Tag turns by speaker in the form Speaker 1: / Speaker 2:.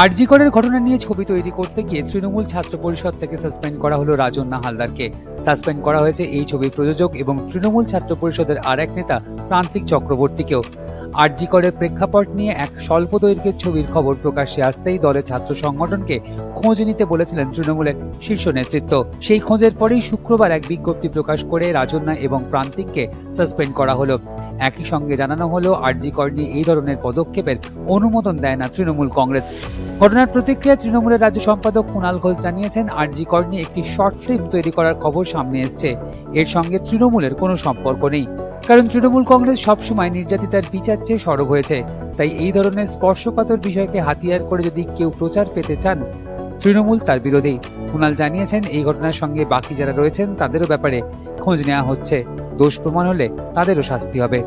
Speaker 1: আরজিকরের ঘটনা নিয়ে ছবি তৈরি করতে গিয়ে তৃণমূল ছাত্র পরিষদ থেকে সাসপেন্ড করা হলো রাজন্না হালদারকে সাসপেন্ড করা হয়েছে এই ছবির প্রযোজক এবং তৃণমূল ছাত্র পরিষদের আর এক নেতা, প্রান্তিক চক্রবর্তীকেও। আরজিকরের প্রেক্ষাপট নিয়ে এক স্বল্প দৈর্ঘ্যের ছবির খবর প্রকাশ্যে আসতেই দলের ছাত্র সংগঠনকে খোঁজ নিতে বলেছিলেন তৃণমূলের শীর্ষ নেতৃত্ব। সেই খোঁজের পরেই শুক্রবার এক বিজ্ঞপ্তি প্রকাশ করে রাজন্না এবং প্রান্তিককে সাসপেন্ড করা হলো। একই সঙ্গে জানানো হলো আরজিকর নিয়ে এই ধরনের পদক্ষেপের অনুমোদন দেয় না তৃণমূল কংগ্রেস। ঘটনার প্রতিক্রিয়া তৃণমূলের রাজ্য সম্পাদক কুণাল ঘোষ জানিয়েছেন, আরজি নিয়ে একটি শর্ট ফিল্ম তৈরি করার খবর সামনে এসছে। এর সঙ্গে তৃণমূলের কোনো সম্পর্ক নেই। কারণ তৃণমূল কংগ্রেস সবসময় নির্যাতিতার বিচার চেয়ে সরব হয়েছে। তাই এই ধরনের স্পর্শকাতর বিষয়কে হাতিয়ার করে যদি কেউ প্রচার পেতে চান, তৃণমূল তার বিরোধী। কুণাল জানিয়েছেন, এই ঘটনার সঙ্গে বাকি যারা রয়েছেন, তাদেরও ব্যাপারে খোঁজ নেওয়া হচ্ছে। দোষ প্রমাণ হলে তাদেরও শাস্তি হবে।